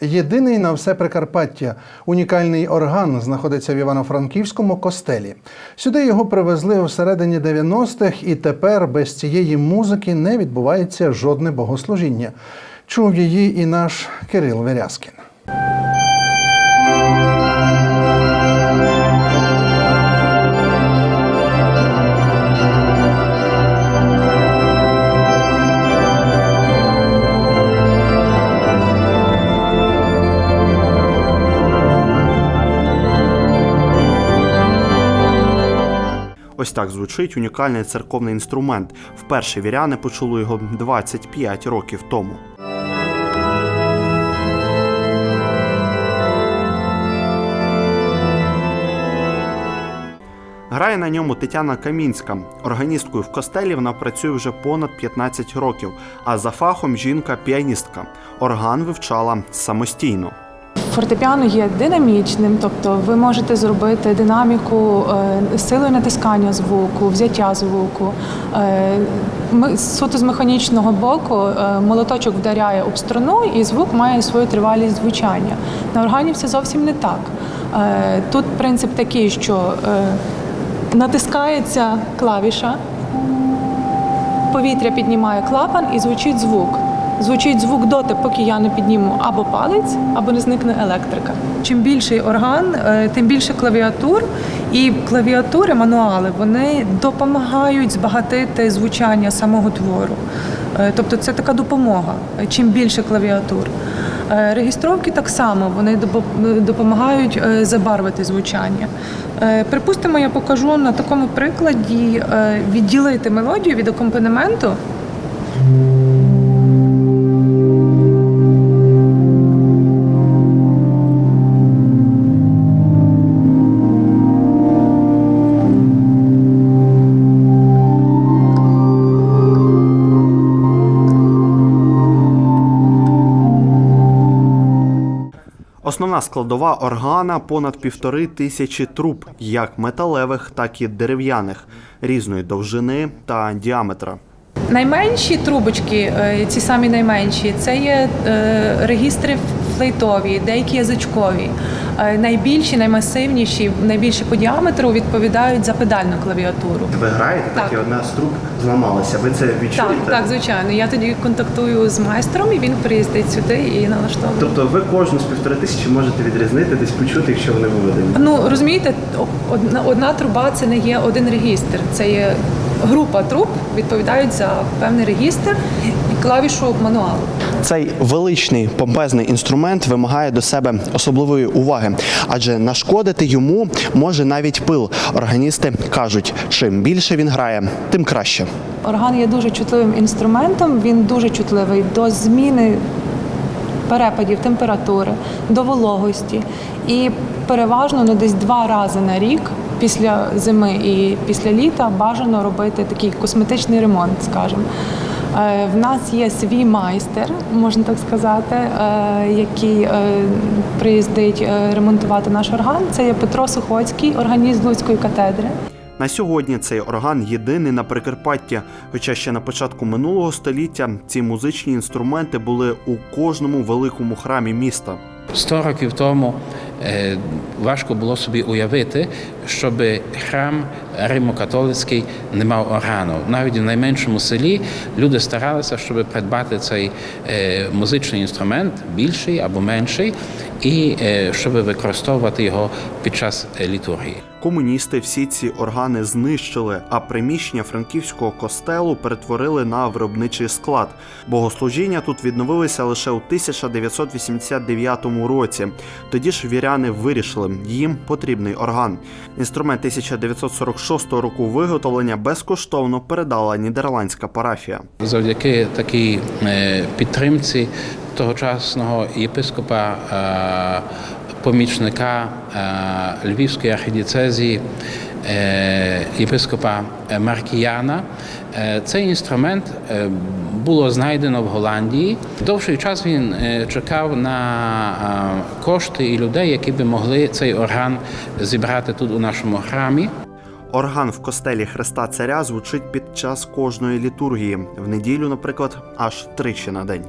Єдиний на все Прикарпаття унікальний орган знаходиться в Івано-Франківському костелі. Сюди його привезли у середині 90-х, і тепер без цієї музики не відбувається жодне богослужіння. Чув її і наш Кирил Верязкін. Ось так звучить унікальний церковний інструмент. Вперше віряни почули його 25 років тому. Грає на ньому Тетяна Камінська. Органісткою в костелі вона працює вже понад 15 років, а за фахом жінка-піаністка. Орган вивчала самостійно. Фортепіано є динамічним, тобто ви можете зробити динаміку е, силою натискання звуку, взяття звуку. Е, суто з механічного боку е, молоточок вдаряє об струну, і звук має свою тривалість звучання. На органі все зовсім не так. Тут принцип такий, що натискається клавіша, повітря піднімає клапан і звучить звук. Звучить звук доти, поки я не підніму або палець, або не зникне електрика. Чим більший орган, е, тим більше клавіатур. І клавіатури, мануали, вони допомагають збагатити звучання самого твору. Е, Тобто це така допомога. Чим більше клавіатур. Е, Регістровки так само вони допомагають забарвити звучання. Припустимо, я покажу на такому прикладі відділити мелодію від акомпанементу. Основна складова органа понад півтори тисячі труб, як металевих, так і дерев'яних, різної довжини та діаметра. Найменші трубочки, е, ці самі найменші, це є е, регістри флейтові, деякі язичкові. Е, Найбільші, наймасивніші, найбільші по діаметру відповідають за педальну клавіатуру. Ви граєте, Так. і одна з труб зламалася. Ви це Так, так, звичайно. Я тоді контактую з майстром, і він приїздить сюди і налаштовує. Тобто ви кожну з півтори тисячі можете відрізнити, десь почути, якщо вони виведені. Ну розумієте, одна, одна труба це не є один регістр, це є група труб, відповідають за певний регістр і клавішу мануалу. Цей величний помпезний інструмент вимагає до себе особливої уваги, адже нашкодити йому може навіть пил. Органісти кажуть, чим більше він грає, тим краще. Орган є дуже чутливим інструментом. Він дуже чутливий до зміни перепадів температури, до вологості. І переважно ну, десь два рази на рік. Після зими і після літа бажано робити такий косметичний ремонт, скажімо. Е, В нас є свій майстер, можна так сказати, е, який е, приїздить ремонтувати наш орган. Це є Петро Сухоцький, органіст Луцької катедри. На сьогодні цей орган єдиний на Прикарпатті. Хоча ще на початку минулого століття ці музичні інструменти були у кожному великому храмі міста. 100 років тому важко було собі уявити, щоб храм Римо-католицький не мав органу. Навіть в найменшому селі люди старалися, щоб придбати цей е, музичний інструмент, більший або менший, і е, щоб використовувати його під час е, літургії. Комуністи всі ці органи знищили, а приміщення франківського костелу перетворили на виробничий склад. Богослужіння тут відновилися лише у 1989 році. Тоді ж віряни вирішили, їм потрібний орган. Інструмент 1946 року виготовлення безкоштовно передала нідерландська парафія. Завдяки такій е, підтримці тогочасного єпископа, е, помічника е, Львівської архідіцезії, єпископа Маркіяна, е, цей інструмент е, було знайдено в Голландії. Довший час він е, чекав на е, кошти і людей, які би могли цей орган зібрати тут у нашому храмі. Орган в костелі Христа Царя звучить під час кожної літургії. В неділю, наприклад, аж тричі на день.